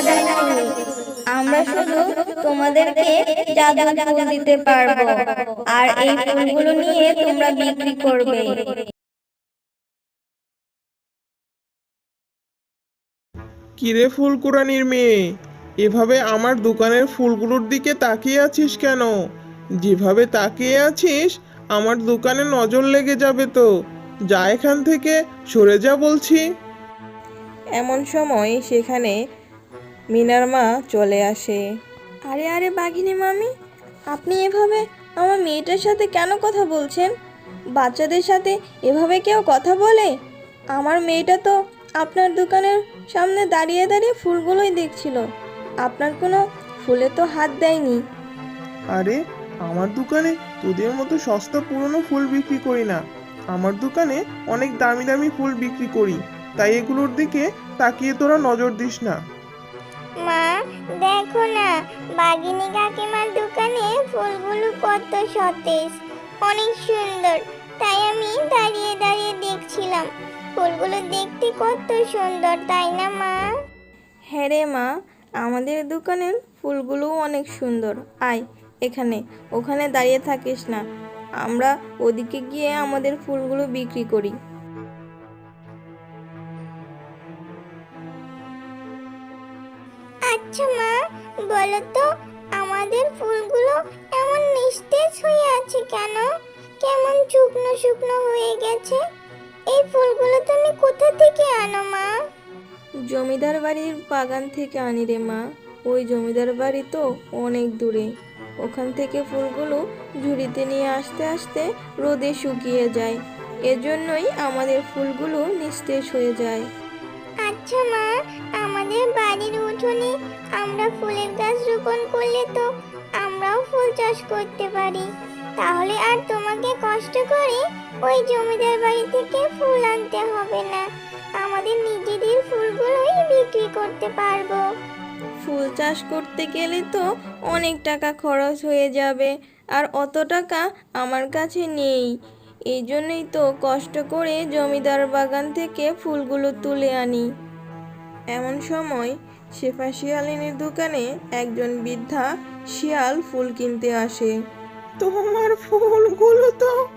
জাদু আমরা শুধু তোমাদেরকে জাদু ফুল দিতে পারব আর এই ফুলগুলো নিয়ে তোমরা বিক্রি করবে। কিরে ফুলকুরানির মেয়ে এভাবে আমার দোকানের ফুলগুলোর দিকে তাকিয়ে আছিস কেন? যেভাবে তাকিয়ে আছিস আমার দোকানে নজর লেগে যাবে তো। যা এখান থেকে সরে যা বলছি। এমন সময় সেখানে মিনার মা চলে আসে। আরে আরে বাঘিনী মামি আপনি এভাবে আমার মেয়েটার সাথে কেন কথা বলছেন? বাচ্চাদের সাথে এভাবে কেউ কথা বলে? আমার মেয়েটা তো আপনার দোকানের সামনে দাঁড়িয়ে দাঁড়িয়ে ফুলগুলোই দেখছিল। আপনার কোনো ফুলে তো হাত দেয়নি। আরে আমার দোকানে তোদের মতো সস্তা পুরনো ফুল বিক্রি করি না। আমার দোকানে অনেক দামি দামি ফুল বিক্রি করি তাই এগুলোর দিকে তাকিয়ে তোরা নজর দিস না। মা, দেখো না, বাগিনী কাকিমার দোকানে ফুলগুলো কত সতেজ, অনেক সুন্দর। তাই আমি দাঁড়িয়ে দাঁড়িয়ে দেখছিলাম। ফুলগুলো দেখতে কত সুন্দর, তাই না মা? হ্যাঁ রে মা, আমাদের দোকানের ফুলগুলোও অনেক সুন্দর। আয়, এখানে, ওখানে দাঁড়িয়ে থাকিস না। আমরা ওদিকে গিয়ে আমাদের ফুলগুলো বিক্রি করি। আচ্ছা মা? বলো তো আমাদের ফুলগুলো এমন নিস্তেজ হয়ে আছে কেন? কেমন শুকনো শুকনো হয়ে গেছে। এই ফুলগুলো তুমি কোথা থেকে আনো, মা? জমিদার বাড়ির বাগান থেকে আনি রে, মা। ওই জমিদার বাড়ি তো অনেক দূরে। ওখান থেকে ফুলগুলো ঝুড়িতে নিয়ে আসতে আসতে রোদে শুকিয়ে যায়। এজন্যই আমাদের ফুলগুলো নিস্তেজ হয়ে যায়। আচ্ছা মা। আমাদের বাড়ির উঠোনে আমরা ফুলের গাছ রোপণ করলে তো আমরাও ফুল চাষ করতে পারি। তাহলে আর তোমাকে কষ্ট করে ওই জমিদার বাড়ি থেকে ফুল আনতে হবে না। আমাদের নিজেদের ফুলগুলোই বিক্রি করতে পারব। ফুল চাষ করতে গেলে তো অনেক টাকা খরচ হয়ে যাবে, আর অত টাকা আমার কাছে নেই। এই জন্যই তো কষ্ট করে জমিদার বাগান থেকে ফুলগুলো তুলে আনি। এমন সময় শেফা শিয়ালিনীর দোকানে একজন বৃদ্ধা শিয়াল ফুল কিনতে আসে। তোমার ফুলগুলো তো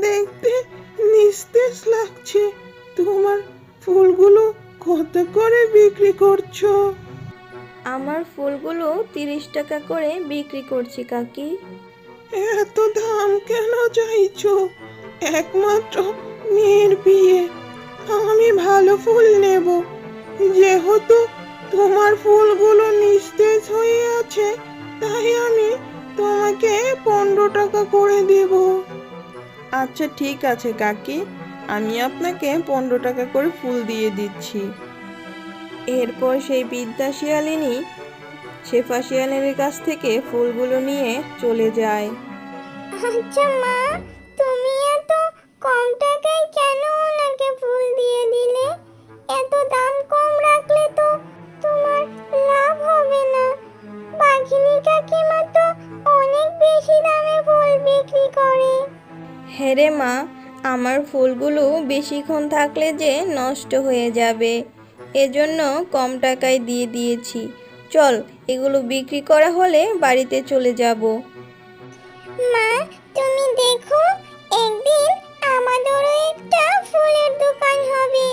দেখতে নিস্তেজ লাগছে। তোমার ফুলগুলো কত করে বিক্রি করছ? আমার ফুলগুলো তিরিশ টাকা করে বিক্রি করছি কাকি। এত দাম কেন চাইছো? একমাত্র মেয়ের বিয়ে। আমি ভালো ফুল নেব। যেহেতু তোমার ফুলগুলো নিস্তেজ হয়ে আছে তাই আমি তোমাকে পনেরো টাকা করে দেব। আচ্ছা ঠিক আছে কাকি। আমি আপনাকে পনেরো টাকা করে ফুল দিয়ে দিচ্ছি। এরপর সেই বিদ্যা শিয়ালিনী শেফা শিয়ালিনীর কাছ থেকে ফুলগুলো নিয়ে চলে যায়। আচ্ছা মা তুমি এত কম টাকায় কেন ওনাকে ফুল দিয়ে দিলে? এত দাম কাকিমা তো অনেক বেশি দামে ফুল বিক্রি করে। হেরে মা আমার ফুলগুলো বেশিক্ষণ থাকলে যে নষ্ট হয়ে যাবে। এজন্য কম টাকায় দিয়ে দিয়েছি। চল এগুলো বিক্রি করা হলে বাড়িতে চলে যাব। মা তুমি দেখো একদিন আমাদেরও একটা ফুলের দোকান হবে।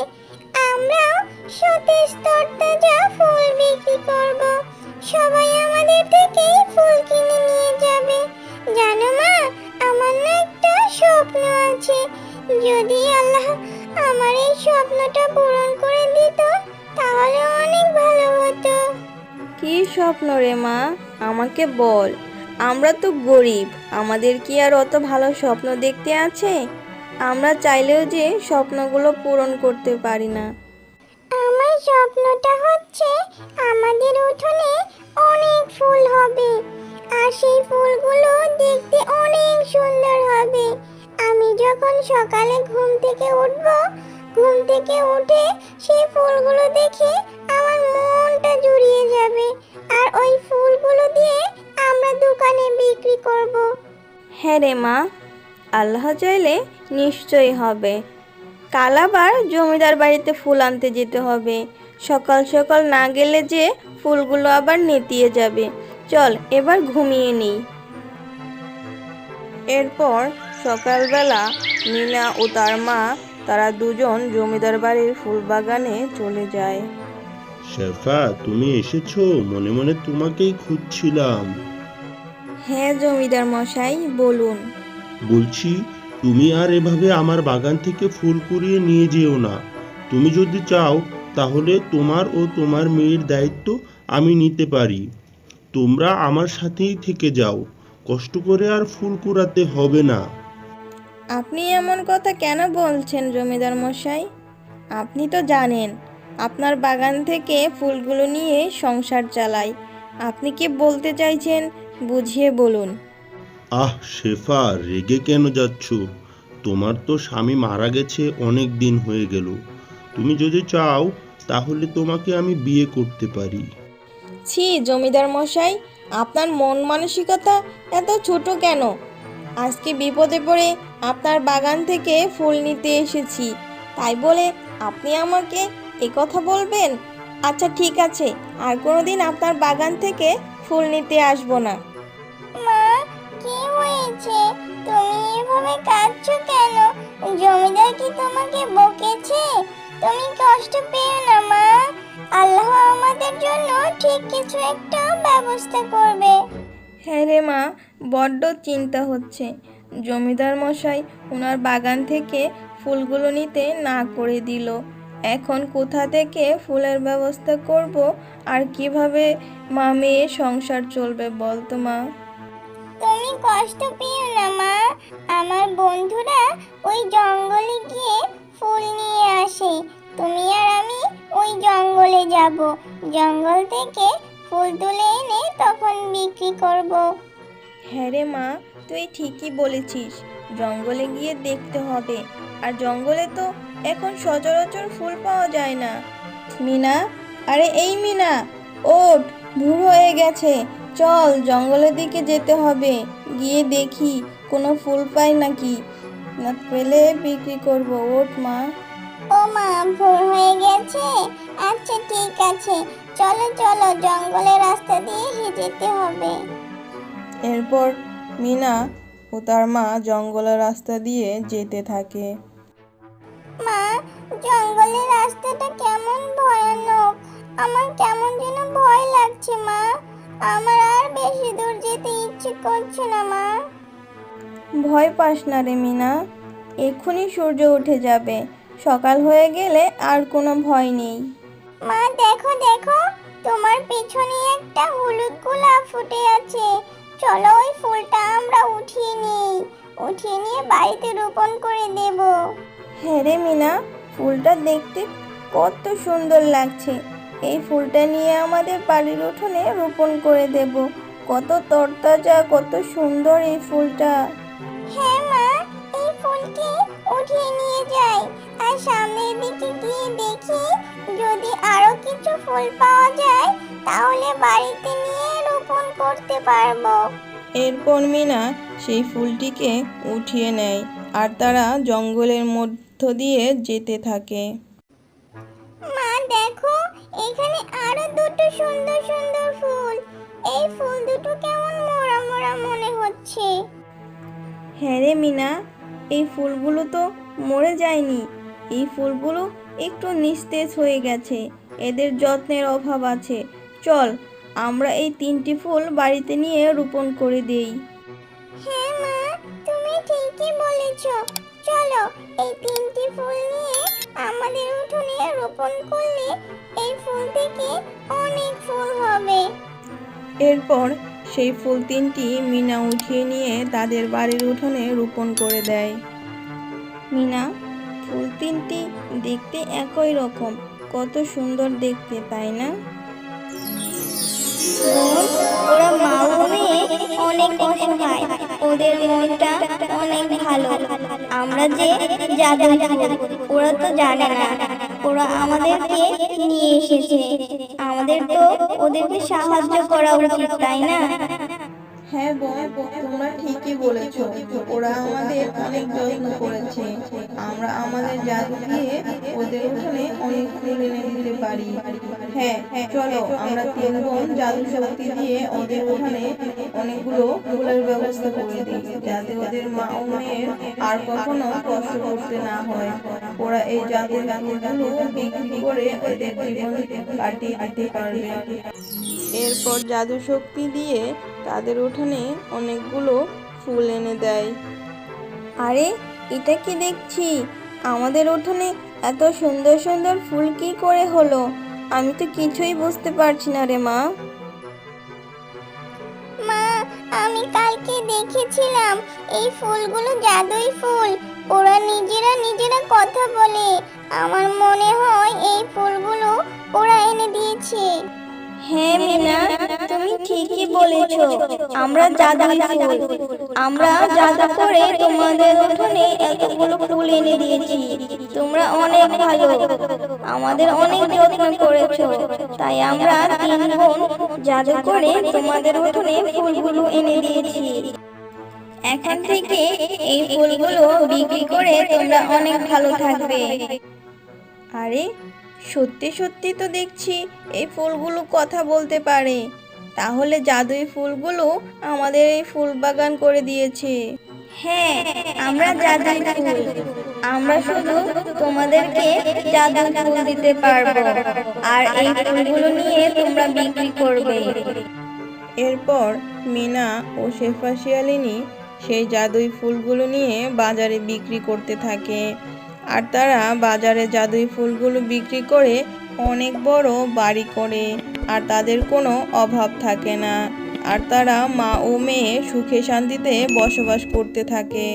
আমরাও সতেজ তরতাজা ফুল বিক্রি করব। সবাই আমাদের থেকে ফুল কিনে নিয়ে যাবে। জানো মা, আমার না একটা স্বপ্ন আছে। যদি আল্লাহ আমার এই স্বপ্নটা পূরণ করে দিত, তাহলে অনেক ভালো হতো। কি স্বপ্ন রে মা? আমাকে বল। আমরা তো গরিব, আমাদের কি আর অত ভালো স্বপ্ন দেখতে আছে? আমরা চাইলেও যে স্বপ্নগুলো পূরণ করতে পারি না। স্বপ্নটা হচ্ছে আমাদের উঠোনে অনেক ফুল হবে। আর সেই ফুলগুলো দেখতে অনেক সুন্দর হবে। আমি যখন সকালে ঘুম থেকে উঠব, ঘুম থেকে উঠে সেই ফুলগুলো দেখে আমার মনটা জুড়িয়ে যাবে। আর ওই ফুলগুলো দিয়ে আমরা দোকানে বিক্রি করব। হ্যাঁ রে মা, আল্লাহ চাইলে নিশ্চয়ই হবে। কাল আবার জমিদার বাড়িতে ফুল আনতে যেতে হবে। সকাল সকাল না গেলে যে ফুলগুলো আবার নেতিয়ে যাবে। চল এবার ঘুমিয়ে নিই। এরপর সকালবেলা মিনা ও তার মা তারা দুজন জমিদার বাড়ির ফুল বাগানে চলে যায়। শেফা তুমি এসেছ? মনে মনে তোমাকেই খুঁজছিলাম। হ্যাঁ জমিদার মশাই বলুন। বলছি তুমি আর এভাবে আমার বাগান থেকে ফুল কুড়িয়ে নিয়ে যেও না। তুমি যদি চাও, তাহলে তোমার ও তোমার মেয়ের দায়িত্ব আমি নিতে পারি। তোমরা আমার সাথেই থেকে যাও। কষ্ট করে আর ফুল কুড়াতে হবে না। আপনি এমন কথা কেন বলছেন জমিদার মশাই? আপনি তো জানেন, আপনার বাগান থেকে ফুলগুলো নিয়ে সংসার চালাই। আপনি কি বলতে চাইছেন? বুঝিয়ে বলুন। আহ, শেফা, রেগে কেন যাচ্ছ? তোমার তো স্বামী মারা গেছে, অনেক দিন হয়ে গেল। তুমি যদি চাও, তাহলে তোমাকে আমি বিয়ে করতে পারি। ছি, জমিদার মশাই, আপনার মন মানসিকতা এত ছোট কেন? আজকে বিপদে পড়ে আপনার বাগান থেকে ফুল নিতে এসেছি। তাই বলে আপনি আমাকে এ কথা বলবেন? আচ্ছা ঠিক আছে, আর কোনোদিন আপনার বাগান থেকে ফুল নিতে আসব না। হয়েছে তুমি এভাবে কাঁদছো কেন? জমিদার কি তোমাকে বকেছে? তুমি কষ্ট পেও না, মা। আল্লাহ আমাদের জন্য ঠিক কিছু একটা ব্যবস্থা করবে। হ্যাঁ রে মা, বড্ড চিন্তা হচ্ছে। জমিদার মশাই ওনার বাগান থেকে ফুলগুলো নিতে না করে দিল। এখন কোথা থেকে ফুলের ব্যবস্থা করব? আর কীভাবে মা মেয়ে সংসার চলবে বলতো মা? তুমি কষ্ট পেও না, মা। আমার বন্ধুরা ওই জঙ্গলে গিয়ে ফুল নিয়ে আসে। তুমি আর আমি ওই জঙ্গলে যাব। জঙ্গল থেকে ফুল তুলে এনে তখন বিক্রি করব। হ্যাঁ রে মা, তুই ঠিকই বলেছিস। জঙ্গলে গিয়ে দেখতে হবে। আর জঙ্গলে তো এখন সচরাচর ফুল পাওয়া যায় না। মিনা, আরে এই মিনা, ওঠ ভোর হয়ে গেছে। চল, জঙ্গলের দিকে যেতে হবে। গিয়ে দেখি কোনো ফুল পাই নাকি। না পেলে বিক্রি করব ওট মা। ও মা ভোর হয়ে গেছে। আচ্ছা ঠিক আছে। চলো চলো জঙ্গলের রাস্তা দিয়ে যেতে হবে। এরপর মিনা ও তার মা জঙ্গলের রাস্তা দিয়ে যেতে থাকে। মা জঙ্গলের রাস্তাটা কেমন ভয়ানক। আমার কেমন যেন ভয় লাগছে মা। আমার আর বেশি ইচ্ছে করছে না মা? ভয় পাস না রে মিনা। এক্ষুনি সূর্য উঠে যাবে। সকাল হয়ে গেলে আর কোনো ভয় নেই। মা দেখো দেখো তোমার পেছনে একটা হলুদ গোলাপ ফুটে আছে। চলো ওই ফুলটা আমরা উঠিয়ে নিই। উঠিয়ে নিয়ে বাড়িতে রোপণ করে দেব। হ্যাঁ রে মিনা ফুলটা দেখতে কত সুন্দর লাগছে। এই ফুলটা নিয়ে আমাদের বাড়ির উঠোনে রোপণ করে দেব। কত তরতাজা কত সুন্দর এই ফুলটা। হ্যাঁ মা এই ফুলটি উঠিয়ে নিয়ে যাই। আর সামনের দিকে গিয়ে দেখি যদি আরও কিছু ফুল পাওয়া যায় তাহলে বাড়িতে নিয়ে রোপণ করতে পারব। এরপর মিনা সেই ফুলটিকে উঠিয়ে নেয় আর তারা জঙ্গলের মধ্য দিয়ে যেতে থাকে। মা দেখো এখানে আরও দুটো সুন্দর সুন্দর ফুল। এই ফুল দুটো কেমন মোড়া মোড়া মনে হচ্ছে? হ্যাঁ রে মিনা এই ফুলগুলো তো মরে যায়নি। এই ফুলগুলো একটু নিস্তেজ হয়ে গেছে। এদের যত্নের অভাব আছে। চল আমরা এই তিনটি ফুল বাড়িতে নিয়ে রোপণ করে দেই। হ্যাঁ মা তুমি ঠিকই বলেছ। চলো এই তিনটি ফুল নিয়ে আমাদের উঠোনে রোপণ করলে এই ফুল থেকে অনেক ফুল হবে। এরপর সেই ফুল তিনটি মিনা উঠিয়ে নিয়ে তাদের বাড়ির উঠোনে রোপণ করে দেয়। মিনা, ফুল তিনটি দেখতে একই রকম, কত সুন্দর দেখতে, তাই না? ওরা মাও মেয়ে অনেক অসহায়। ওদের মনটা অনেক ভালো। আমরা যে যাদের ওরা তো জানে না। ওরা আমাদেরকে নিয়ে এসেছে। আমাদের তো ওদেরকে সাহায্য করা উচিত, তাই না? হ্যাঁ বোন তোমরা ঠিকই বলেছ। ওরা আমাদের অনেক যত্ন করেছে। আমরা আমাদের জাদু দিয়ে ওদের ওখানে অনেক ফুল এনে দিতে পারি। হ্যাঁ চলো, আমরা তিন বোন জাদু শক্তি দিয়ে ওদের ওখানে অনেকগুলো ফুলের ব্যবস্থা করে দিই, যাতে ওদের মা ও মেয়ের আর কখনো কষ্ট করতে না হয়। ওরা এই জাদুর ফুলগুলো বিক্রি করে ওদের জীবন কাটিয়ে দিতে পারবে। এরপর জাদু শক্তি দিয়ে তাদের উঠানে অনেকগুলো ফুল এনে দেয়। আরে এটা কি দেখছি? আমাদের উঠোনে এত সুন্দর সুন্দর ফুল কি করে হলো? আমি তো কিছুই বুঝতে পারছি না রে মা। মা আমি কালকে দেখেছিলাম এই ফুলগুলো জাদুই ফুল। ওরা নিজেরা নিজেরা কথা বলে। আমার মনে হয় এই ফুলগুলো ওরা এনে দিয়েছে। হ্যাঁ মিনা, তুমি ঠিকই বলেছ। আমরা জাদুই ফুল। আমরা জাদু করে তোমাদের উঠোনে এতগুলো ফুল এনে দিয়েছি। তোমরা অনেক ভালো। আমাদের অনেক যত্ন করেছ। তাই আমরা তিন বোন জাদু করে তোমাদের উঠোনে ফুলগুলো এনে দিয়েছি। এখন থেকে এই ফুলগুলো বিক্রি করে তোমরা অনেক ভালো থাকবে। আরে সত্যি সত্যি তো দেখছি এই ফুলগুলো কথা বলতে পারে। তাহলে জাদুই ফুলগুলো আমাদের এই ফুল বাগান করে দিয়েছে। হ্যাঁ আমরা জাদুই ফুল। আমরা শুধু তোমাদেরকে জাদুই ফুল দিতে পারব। আর এই ফুলগুলো নিয়ে তোমরা বিক্রি করবে। এরপর মিনা ও শেফা শিয়ালিনী সেই জাদুই ফুলগুলো নিয়ে বাজারে বিক্রি করতে থাকে। আর তারা বাজারে জাদুই ফুলগুলো বিক্রি করে অনেক বড় বাড়ি করে, আর তাদের কোনো অভাব থাকে না। আর তারা মা ও মেয়ে সুখে শান্তিতে বসবাস করতে থাকে।